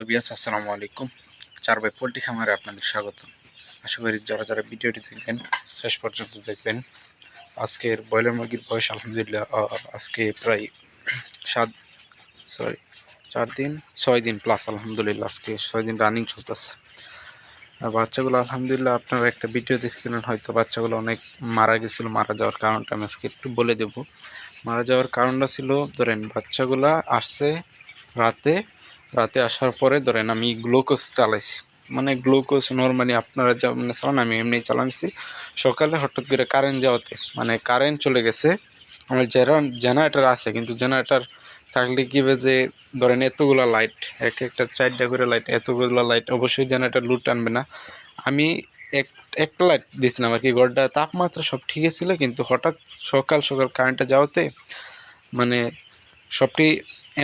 আসসালামু আলাইকুম। চার বাই পোলট্রি খামারে আপনাদের স্বাগত। আশা করি যারা যারা ভিডিওটি দেখবেন শেষ পর্যন্ত দেখবেন আজকের ব্রয়লার মুরগির বয়স আলহামদুলিল্লাহ আজকে প্রায় সাত সরি চার দিন, ছয় দিন প্লাস আলহামদুলিল্লাহ, আজকে ছয় দিন রানিং চলতেছে। বাচ্চাগুলো আলহামদুলিল্লাহ, আপনারা একটা ভিডিও দেখছিলেন, হয়তো বাচ্চাগুলো অনেক মারা গেছিল, মারা যাওয়ার কারণটা আমি আজকে একটু বলে দেব। মারা যাওয়ার কারণটা ছিল, ধরেন বাচ্চাগুলা আসছে রাতে রাতে আসার পরে ধরেন আমি গ্লুকোজ চালাইছি। মানে গ্লুকোজ নর্মালি আপনারা যেমন চালান, আমি এমনি চালাইছি। সকালে হঠাৎ করে কারেন্ট যাওয়াতে মানে কারেন্ট চলে গেছে। আমার জেনারেটার আছে, কিন্তু জেনারেটার থাকলে কী হবে যে, ধরেন এতগুলো লাইট এক একটা চারটা করে লাইট এতগুলো লাইট অবশ্যই জেনারেটার লুট টানবে না। আমি এক একটা লাইট দিয়েছিলাম আর কি, ঘরটা তাপমাত্রা সব ঠিকই ছিল, কিন্তু হঠাৎ সকাল সকাল কারেন্টটা যাওয়াতে মানে সবটি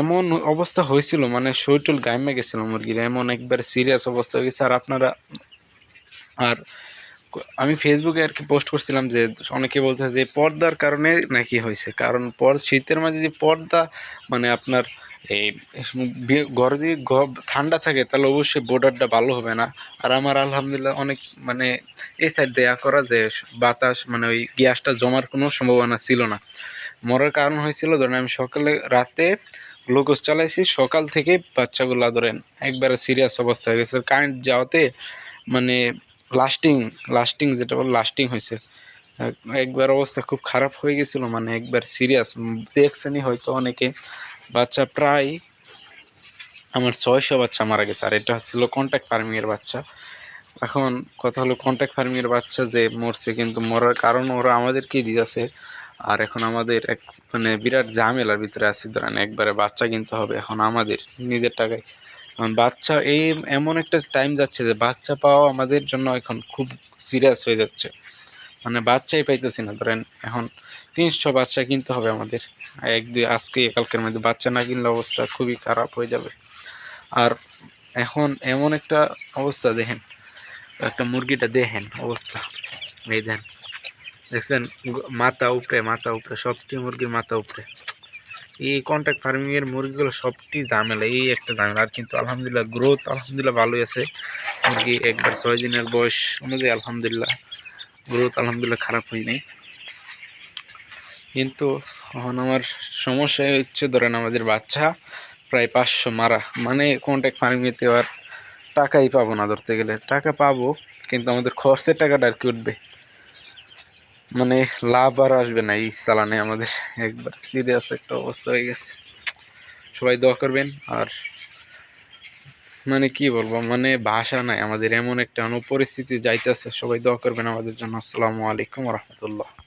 এমন অবস্থা হয়েছিল মানে শরীর গাইমে গেছিল মুরগির এমন একবার সিরিয়াস অবস্থা হয়ে গেছে আর আপনারা, আর আমি ফেসবুকে আর কি পোস্ট করছিলাম যে, অনেকে বলতে যে, পর্দার কারণে নাকি হয়েছে। কারণ পর শীতের মাঝে যে পর্দা মানে আপনার এই ঘরে যদি ঠান্ডা থাকে, তাহলে অবশ্যই বর্ডারটা ভালো হবে না। আর আমার আলহামদুলিল্লাহ অনেক মানে এই সাইড দেয়া করা যে বাতাস মানে ওই গ্যাসটা জমার কোনো সম্ভাবনা ছিল না। মরার কারণ হয়েছিল, ধরেন আমি সকালে রাতে গ্লুকোজ চালাইছি, সকাল থেকে বাচ্চাগুলো ধরেন একবারে সিরিয়াস অবস্থা হয়ে গেছে। কারেন্ট যাওয়াতে মানে লাস্টিং লাস্টিং যেটা বল লাস্টিং হয়েছে। একবার অবস্থা খুব খারাপ হয়ে গেছিল মানে একবার সিরিয়াস দেখছেনই হয়তো অনেকে। বাচ্চা প্রায় আমার ছয়শো বাচ্চা মারা গেছে, আর এটা হচ্ছিল কন্ট্যাক্ট ফার্মিংয়ের বাচ্চা। এখন কথা হলো কন্ট্যাক্ট ফার্মিংয়ের বাচ্চা যে মরছে, কিন্তু মরার কারণ ওরা আমাদেরকেই দিয়েছে আর এখন আমাদের এক মানে বিরাট ঝামেলার ভিতরে আছি, ধরেন একবারে বাচ্চা কিনতে হবে, এখন আমাদের নিজের টাকায়। এখন বাচ্চা এই এমন একটা টাইম যাচ্ছে যে বাচ্চা পাওয়া আমাদের জন্য এখন খুব সিরিয়াস হয়ে যাচ্ছে। মানে বাচ্চাই পাইতেছি না, ধরেন এখন তিনশো বাচ্চা কিনতে হবে আমাদের। এক, দুই, আজকে, কালকের মধ্যে বাচ্চা না কিনলে অবস্থা খুবই খারাপ হয়ে যাবে। আর এখন এমন একটা অবস্থা, দেখেন, একটা মুরগিটা দেখেন অবস্থা। এই দেন দেখছেন মাথা উপরে মাথা উপরে সবটি মুরগির মাথা উপরে এই কন্ট্যাক্ট ফার্মিং এর মুরগিগুলো সবটি ঝামেলা, এই একটা ঝামেলা। আর কিন্তু আলহামদুলিল্লাহ গ্রোথ আলহামদুলিল্লাহ ভালোই আছে। মুরগি একবার ছয় দিনের বয়স অনুযায়ী আলহামদুলিল্লাহ গ্রোথ আলহামদুলিল্লাহ খারাপ হয় নাই। কিন্তু এখন আমার সমস্যা হচ্ছে, ধরেন আমাদের বাচ্চা প্রায় পাঁচশো মারা। মানে কন্ট্যাক্ট ফার্মিংয়েতে আর টাকাই পাবো না ধরতে গেলে। টাকা পাবো, কিন্তু আমাদের খরচের টাকাটা আর কি উঠবে? মানে লাভ আর আসবে না এই চালানে আমাদের। একবার সিরিয়াস একটা অবস্থা হয়ে গেছে। সবাই দোয়া করবেন। আর মানে কি বলব মানে ভাষা নাই, আমাদের এমন একটা অনুপরিস্থিতি যাইতেছে, সবাই দোয়া করবেন আমাদের জন্য। আসসালামু আলাইকুম রহমতুল্লাহ।